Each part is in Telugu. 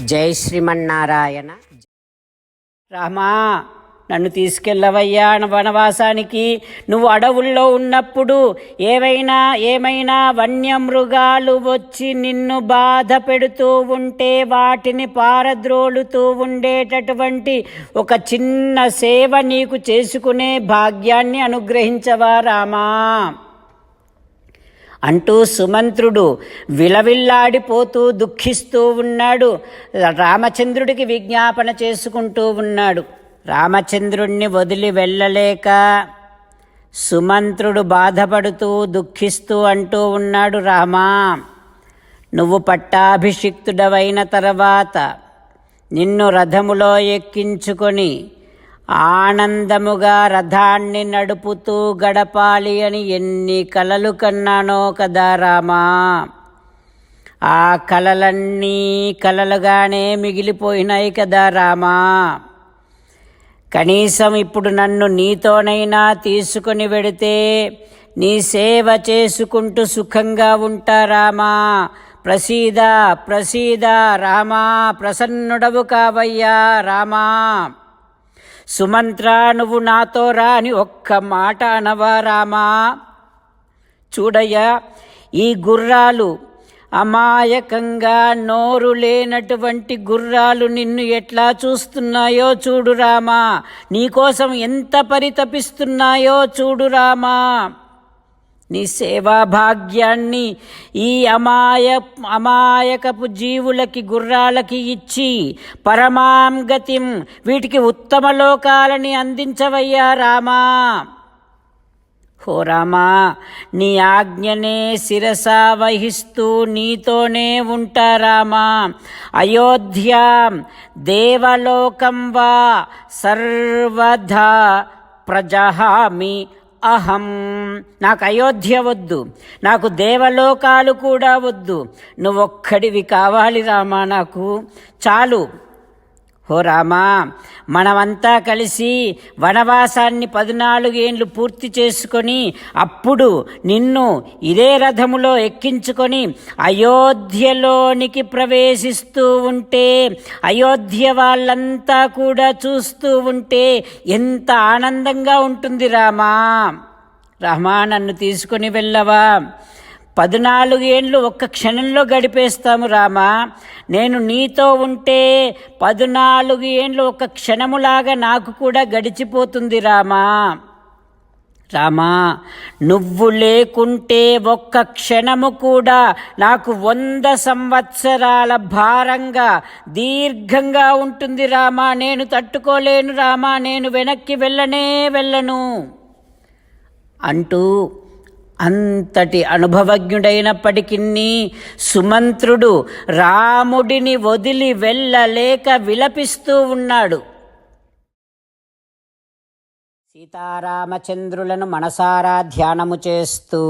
జై శ్రీమన్నారాయణ. రామా నన్ను తీసుకెళ్ళవయ్యా వనవాసానికి. నువ్వు అడవుల్లో ఉన్నప్పుడు ఏవైనా ఏమైనా వన్యమృగాలు వచ్చి నిన్ను బాధ పెడుతూ ఉంటే వాటిని పారద్రోలుతూ ఉండేటటువంటి ఒక చిన్న సేవ నీకు చేసుకునే భాగ్యాన్ని అనుగ్రహించవా రామా? అంటూ సుమంత్రుడు విలవిల్లాడిపోతూ దుఃఖిస్తూ ఉన్నాడు. రామచంద్రుడికి విజ్ఞాపన చేసుకుంటూ ఉన్నాడు. రామచంద్రుణ్ణి వదిలి వెళ్ళలేక సుమంత్రుడు బాధపడుతూ దుఃఖిస్తూ అంటూ ఉన్నాడు రామా నువ్వు పట్టాభిషిక్తుడవైన తర్వాత నిన్ను రథములో ఎక్కించుకొని ఆనందముగా రథాన్ని నడుపుతూ గడపాలి అని ఎన్ని కలలు కన్నానో కదా రామా. ఆ కలలన్నీ కలలుగానే మిగిలిపోయినాయి కదా రామా. కనీసం ఇప్పుడు నన్ను నీతోనైనా తీసుకుని వెడితే నీ సేవ చేసుకుంటూ సుఖంగా ఉంటా రామా. ప్రసీద ప్రసీద రామా ప్రసన్నుడవు కావయ్యా రామా. సుమంత్ర నువ్వు నాతో రా అని ఒక్క మాట అనవా రామా? చూడయ్యా ఈ గుర్రాలు అమాయకంగా నోరు లేనటువంటి గుర్రాలు నిన్ను ఎట్లా చూస్తున్నాయో చూడురామా నీకోసం ఎంత పరితపిస్తున్నాయో చూడురామా నీ సేవా భాగ్యాన్ని ఈ అమాయ అమాయకపు జీవులకి గుర్రాలకి ఇచ్చి పరమాం గతిం వీటికి ఉత్తమ లోకాలని అందించవయ్యా రామా. ఓ రామా నీ ఆజ్ఞనే శిరస వహిస్తూ నీతోనే ఉంటా రామా. అయోధ్య దేవలోకం వా సర్వధా ప్రజహామి అహం. నాకు అయోధ్య వద్దు. నాకు దేవలోకాలు కూడా వద్దు. నువ్వొక్కడివి కావాలి రామా నాకు. చాలు. ఓ రామా మనమంతా కలిసి వనవాసాన్ని పద్నాలుగేండ్లు పూర్తి చేసుకొని అప్పుడు నిన్ను ఇదే రథములో ఎక్కించుకొని అయోధ్యలోనికి ప్రవేశిస్తూ ఉంటే అయోధ్య వాళ్ళంతా కూడా చూస్తూ ఉంటే ఎంత ఆనందంగా ఉంటుంది రామా. రామా నన్ను తీసుకొని వెళ్ళవా? పద్నాలుగేండ్లు ఒక్క క్షణంలో గడిపేస్తాము రామా. నేను నీతో ఉంటే పద్నాలుగు ఏండ్లు ఒక క్షణములాగా నాకు కూడా గడిచిపోతుంది రామా. రామా నువ్వు లేకుంటే ఒక్క క్షణము కూడా నాకు వంద సంవత్సరాల భారంగా దీర్ఘంగా ఉంటుంది రామా. నేను తట్టుకోలేను రామా నేను వెనక్కి వెళ్ళనే వెళ్ళను. అంటూ అంతటి అనుభవజ్ఞుడైనప్పటికీ సుమంత్రుడు రాముడిని వదిలి వెళ్ళలేక విలపిస్తూ ఉన్నాడు. సీతారామచంద్రులను మనసారా ధ్యానము చేస్తూ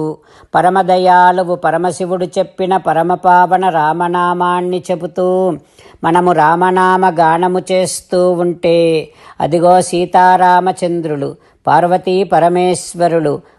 పరమదయాలువు పరమశివుడు చెప్పిన పరమపావన రామనామాన్ని చెబుతూ మనము రామనామ గానము చేస్తూ ఉంటే అదిగో సీతారామచంద్రులు పార్వతీ పరమేశ్వరులు